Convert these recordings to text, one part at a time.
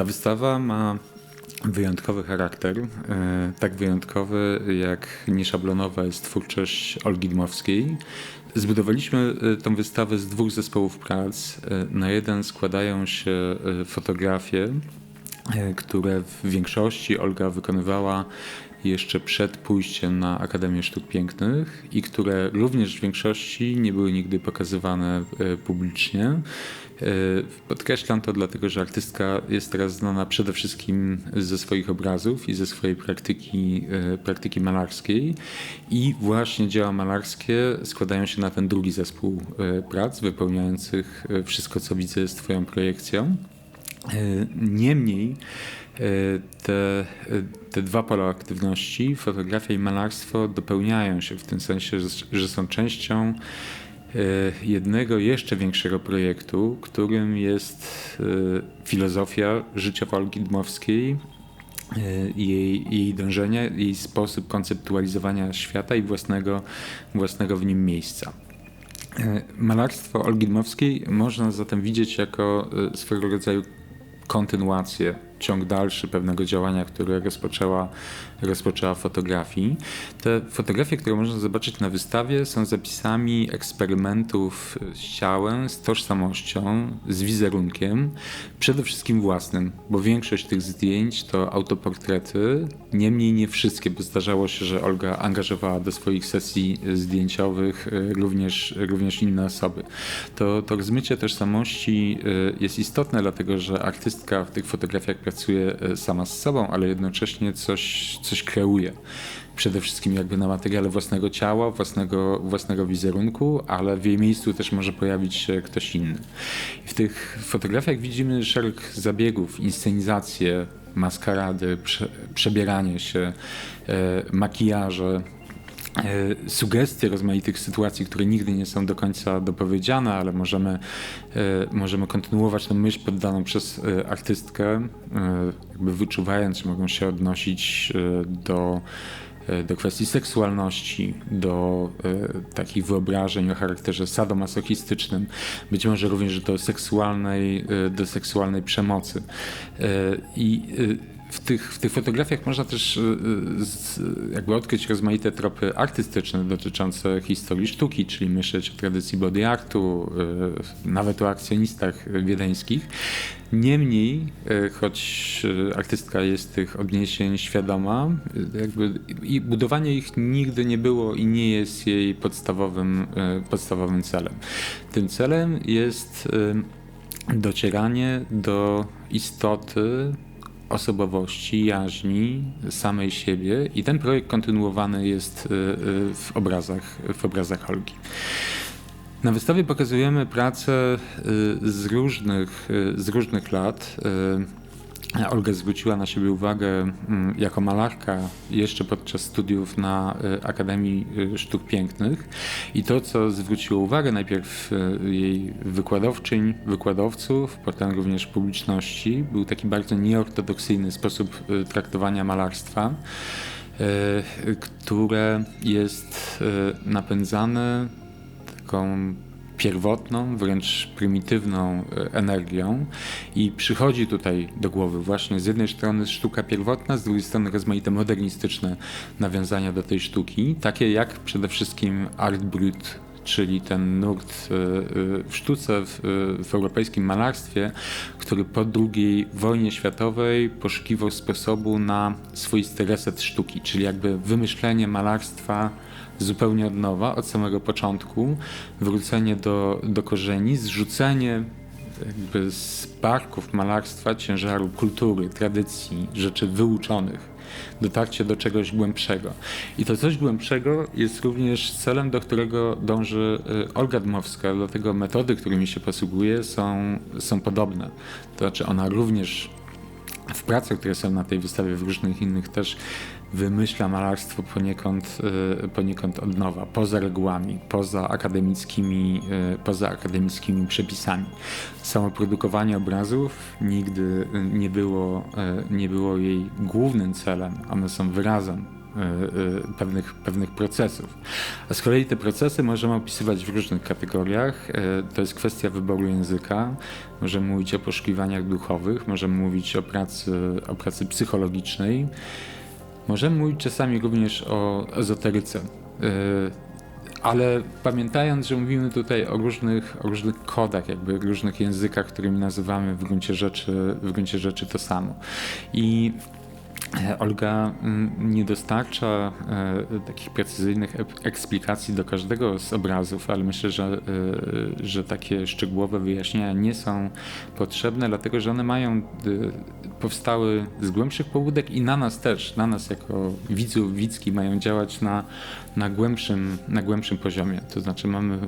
Ta wystawa ma wyjątkowy charakter. E, tak wyjątkowy, jak nieszablonowa jest twórczość Olgi Dmowskiej. Zbudowaliśmy e, tą wystawę z dwóch zespołów prac. E, na jeden składają się fotografie, które w większości Olga wykonywała jeszcze przed pójściem na Akademię Sztuk Pięknych i które również w większości nie były nigdy pokazywane publicznie. E, podkreślam to dlatego, że artystka jest teraz znana przede wszystkim ze swoich obrazów i ze swojej praktyki, e, praktyki malarskiej i właśnie dzieła malarskie składają się na ten drugi zespół e, prac wypełniających wszystko, co widzę z Twoją projekcją. Niemniej te, te dwa pola aktywności, fotografia i malarstwo, dopełniają się w tym sensie, że są częścią E, jednego jeszcze większego projektu, którym jest filozofia życia Olgi Dmowskiej, jej, jej dążenia, jej sposób konceptualizowania świata i własnego, własnego w nim miejsca. Malarstwo Olgi Dmowskiej można zatem widzieć jako swego rodzaju kontynuację ciąg dalszy pewnego działania, które rozpoczęła, rozpoczęła fotografii. Te fotografie, które można zobaczyć na wystawie, są zapisami eksperymentów z ciałem, z tożsamością, z wizerunkiem, przede wszystkim własnym, bo większość tych zdjęć to autoportrety, niemniej nie wszystkie, bo zdarzało się, że Olga angażowała do swoich sesji zdjęciowych e, również, również inne osoby. To, to rozmycie tożsamości e, jest istotne, dlatego że artystka w tych fotografiach pracuje e, sama z sobą, ale jednocześnie coś, coś kreuje. Przede wszystkim jakby na materiale własnego ciała, własnego, własnego wizerunku, ale w jej miejscu też może pojawić się ktoś inny. I w tych fotografiach widzimy szereg zabiegów, inscenizacje, maskarady, prze, przebieranie się, e, makijaże, sugestie rozmaitych sytuacji, które nigdy nie są do końca dopowiedziane, ale możemy, e, możemy kontynuować tę myśl poddaną przez e, artystkę, jakby wyczuwając, że mogą się odnosić do do kwestii seksualności, do takich wyobrażeń o charakterze sadomasochistycznym, być może również do seksualnej, do seksualnej przemocy. I w tych, w tych fotografiach można też y, y, jakby odkryć rozmaite tropy artystyczne dotyczące historii sztuki, czyli myśleć o tradycji body artu, y, nawet o akcjonistach wiedeńskich. Niemniej, choć artystka jest tych odniesień świadoma, jakby i budowanie ich nigdy nie było i nie jest jej podstawowym, podstawowym celem. Tym celem jest docieranie do istoty osobowości, jaźni, samej siebie i ten projekt kontynuowany jest y, y, w obrazach, w obrazach Olgi. Na wystawie pokazujemy pracę y, z różnych, z różnych lat. Olga zwróciła na siebie uwagę mm, jako malarka jeszcze podczas studiów na y, Akademii y, Sztuk Pięknych. I to, co zwróciło uwagę najpierw y, jej wykładowczyń, wykładowców, potem również publiczności, był taki bardzo nieortodoksyjny sposób traktowania malarstwa, które jest napędzane taką pierwotną, wręcz prymitywną e, energią i przychodzi tutaj do głowy właśnie z jednej strony sztuka pierwotna, z drugiej strony rozmaite modernistyczne nawiązania do tej sztuki, takie jak przede wszystkim art brut czyli ten nurt e, e, w sztuce, w, w, europejskim malarstwie, który po II wojnie światowej poszukiwał sposobu na swoisty reset sztuki, czyli jakby wymyślenie malarstwa zupełnie od nowa, od samego początku, wrócenie do, do korzeni, zrzucenie jakby z barków malarstwa ciężaru kultury, tradycji, rzeczy wyuczonych, dotarcie do czegoś głębszego. I to coś głębszego jest również celem, do którego dąży y, Olga Dmowska, dlatego metody, którymi się posługuje są, są podobne. To znaczy ona również w pracach, które są na tej wystawie, w różnych innych też wymyśla malarstwo poniekąd, e, poniekąd od nowa, poza regułami, poza akademickimi, e, poza akademickimi przepisami. Samo produkowanie obrazów nigdy nie było, e, nie było jej głównym celem, one są wyrazem pewnych, pewnych procesów. A z kolei te procesy możemy opisywać w różnych kategoriach. Y, To jest kwestia wyboru języka. Możemy mówić o poszukiwaniach duchowych, możemy mówić o pracy, o pracy psychologicznej. Możemy mówić czasami również o ezoteryce. Ale pamiętając, że mówimy tutaj o różnych, o różnych kodach, jakby różnych językach, którymi nazywamy w gruncie rzeczy, w gruncie rzeczy to samo. I e, Olga mm, nie dostarcza e, takich precyzyjnych eksplikacji do każdego z obrazów, ale myślę, że, e, że takie szczegółowe wyjaśnienia nie są potrzebne, dlatego że one mają e, powstały z głębszych pobudek i na nas też, na nas jako widzów, widzki mają działać na, na, głębszym, na głębszym poziomie. To znaczy mamy e,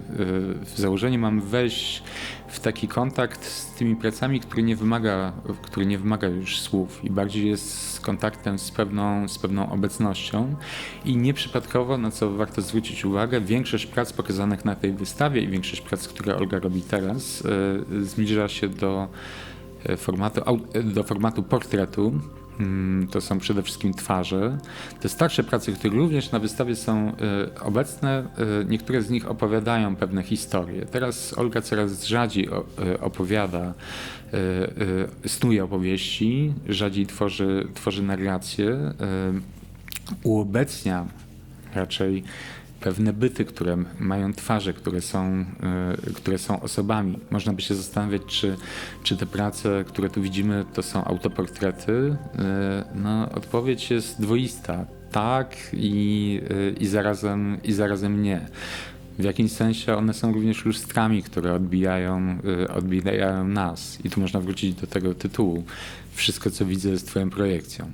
w założeniu mamy wejść w taki kontakt z tymi pracami, który nie wymaga, który nie wymaga już słów i bardziej jest kontaktem z pewną, z pewną obecnością i nieprzypadkowo, na co warto zwrócić uwagę, większość prac pokazanych na tej wystawie i większość prac, które Olga robi teraz, e, zbliża się do formatu, au- do formatu portretu. Mm, To są przede wszystkim twarze. Te starsze prace, które również na wystawie są e, obecne, e, niektóre z nich opowiadają pewne historie. Teraz Olga coraz rzadziej e, opowiada, e, e, snuje opowieści, rzadziej tworzy, tworzy narracje, e, uobecnia raczej pewne byty, które mają twarze, które są, y, które są osobami. Można by się zastanawiać, czy, czy te prace, które tu widzimy, to są autoportrety. Y, No, odpowiedź jest dwoista. Tak i, y, i, zarazem, i zarazem nie. W jakimś sensie one są również lustrami, które odbijają, odbijają nas. I tu można wrócić do tego tytułu. Wszystko, co widzę, jest twoją projekcją.